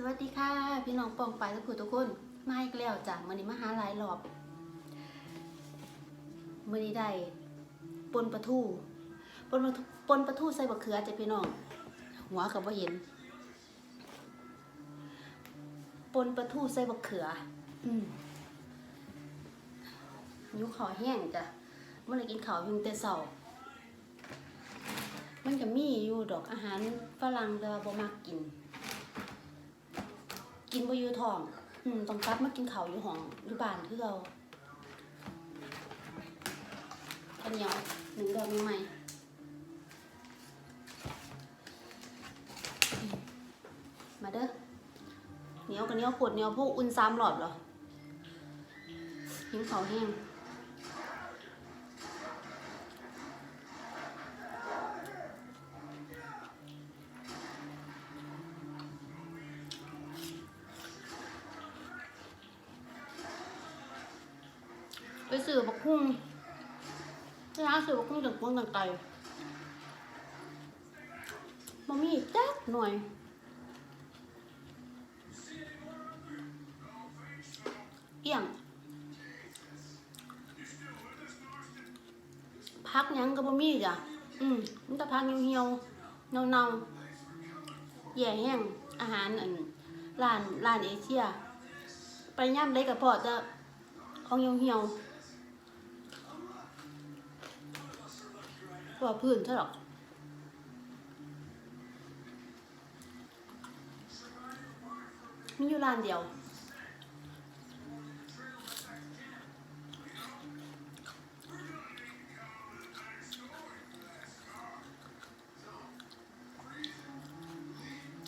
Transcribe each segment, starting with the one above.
สวัสดีค่ะ พี่น้องปองไปทุกผู้ทุกคนมาอีกแล้วจ้ะมือนี้มาหาหลายรอบมือนี้ได้ปนปลาทูปนปลาทูปนปลาทูใส่บะเขือจ้ะพี่น้อง หัวกับว่าเห็นปนปลาทูใส่บะเขือ อืมยุขอแห้งจ้ะเมื่อไรกินข้าวยุงแต่เสามันจะมีอยู่ดอกอาหารฝรั่งแต่ว่าบ่มักกิน กินบ่อยู่ท้อง อืมต้องกลับมากินข้าวอยู่ห้องอยู่บ้านคือเราข้าวเหนียวหนึ่งดอกใหม่ๆอืมมาเด้อเหนียวกับเหนียวปวดเหนียวพวกอุ่นซ้ำหลอดเหรอหิวข้าวแห้ง ไปซื้อบักคุ้งที่ร้านซื้อบักคุ้งจากพวงต่างไกลมามีแจ๊กหน่อยเอี่ยงพักยังก็บ่มีจ้ะอืมมันจะพักเหี่ยวๆเน่าๆแย่แห้งอาหารอันร้านร้านเอเชีย ไปย่ำได้กับพอจะของเหี่ยวๆ ตัวพื้นใช่หรอกมีอยู่ร้านเดียว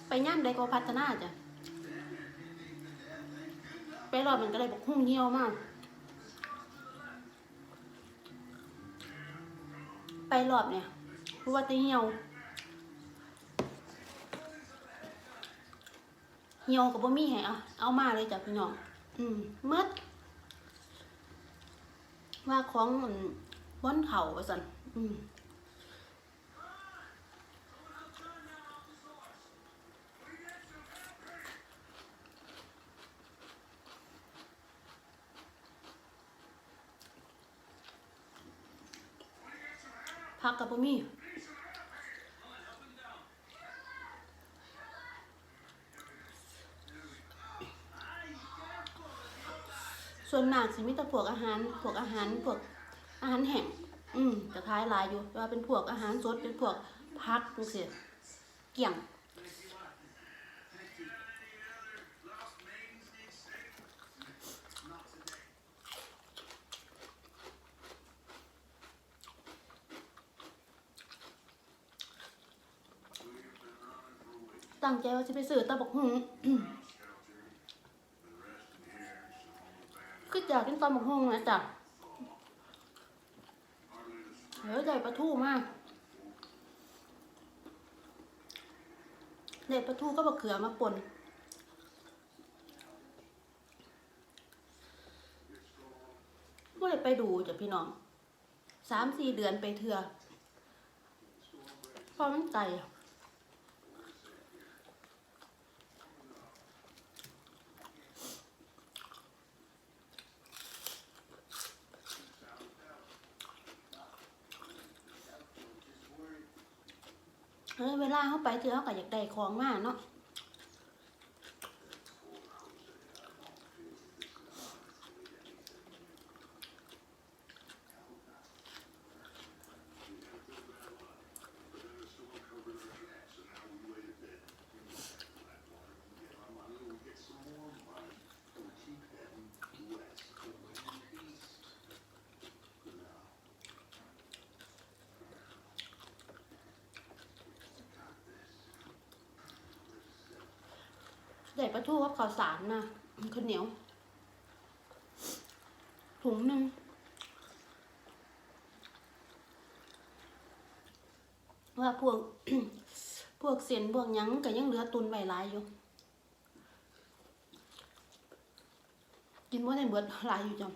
ไปย่ำได้ก็พัฒนาจ้ะ ไปรอบมันก็เลยบอกหุ้งเหี่ยวมาก ไปรอบเนี่ยเพราะว่าจะเหี่ยว เหี่ยวกับบ่มีให้เอาเอามาเลยจ้ะพี่น้องอืมเมื่อว่าของมันบ้อนเข่าว่าสันอืม พักกับบ่มีส่วนมากสิมีแต่พวกอาหารพวกอาหารพวกอาหารแห้งอืมจะคล้ายหลายอยู่แต่ว่าเป็นพวกอาหารสดเป็นพวกพักจังซี่เกี่ยง ตั้งใจว่าจะไปซื้อตะบกหุงคืออยากกินตะบกหุงนะจ๊ะเฮ้ยได้ปลาทูมากได้ปลาทูก็บะเขือมาป่นก็เลยไปดูจ้ะพี่น้องสามสี่เดือนไปเถื่อพอมันใจ เออเวลาเขาไปเธอเขาก็อยากได้ของมากเนาะ ใส่ปลาทูกับข้าวสารนะข้าวเหนียว ถุงหนึ่งว่าพวก พวกเสียนพวกยังก็ยังเหลือตุนไว้หลายอยู่ กินว่าในเบิดหลายอยู่จัง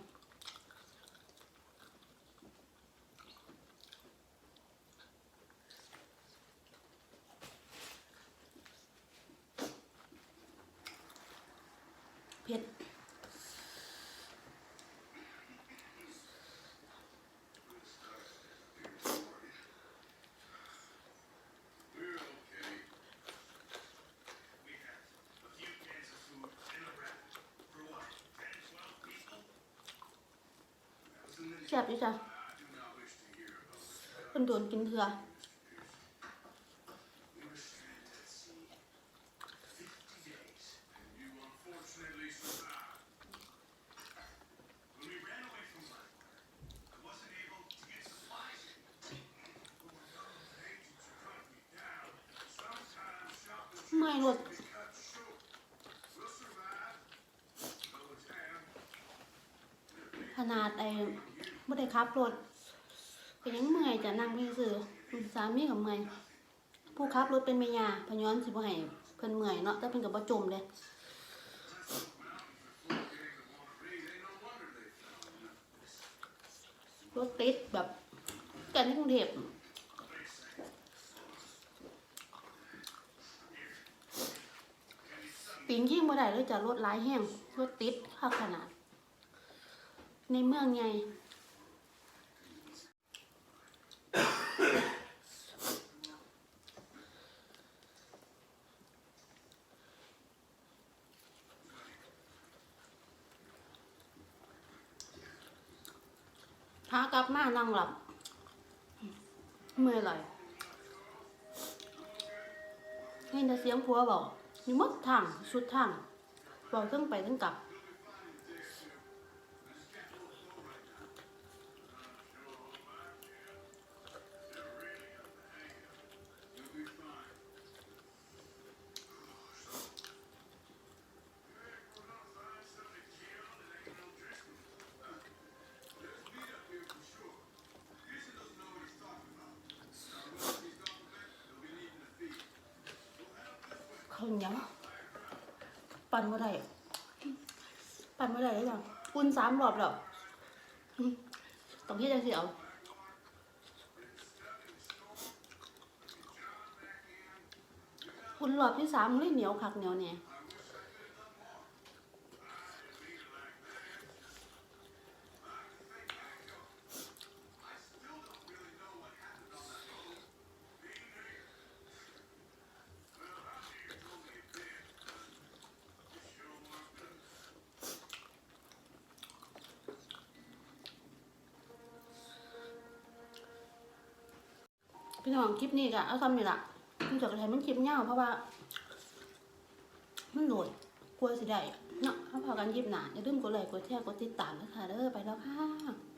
เผ็ด แซ่บดีจ้ะคนโดนกินเถื่อไม่รถขนาดไอ ไม่ได้ขับรถก็ยังเมื่อยจะนั่งไปซื้อสามีกับเมื่อยผู้ขับรถเป็นเมียาพย้อนสิบ่ให้เพิ่นเมื่อยเนาะแต่เพิ่นก็บ่จมเลยรถติดแบบกันที่กรุงเทพปิงขี้บ่ได้เลยจะรถหลายแห้งรถติดข้าขนาด ในเมืองใหากลับมานั่งหลับ เมื่อยไหลให้แต่เสียงผัวบอกนี่มดทางสุดทางบอกทั้งไปทั้งกลับ นยังปั่นมาได้ปั่นมาได้เลยจ้ะอุ่นสามรอบแล้วต้องที่จะเสียวอุ่นรอบที่สามเลยเหนียวคักเหนียวเนี่ย พี่น้องคลิปนี้ก็เอาทำนี่ละมันจะกระทยมันคลิปเงาเพราะว่า มันโหลดกลัวสิได้เนาะเขาพอกันยิบหนาอย่าลืมกดไลค์กดแชร์กดติดตามนะคะเด้อไปแล้วค่ะ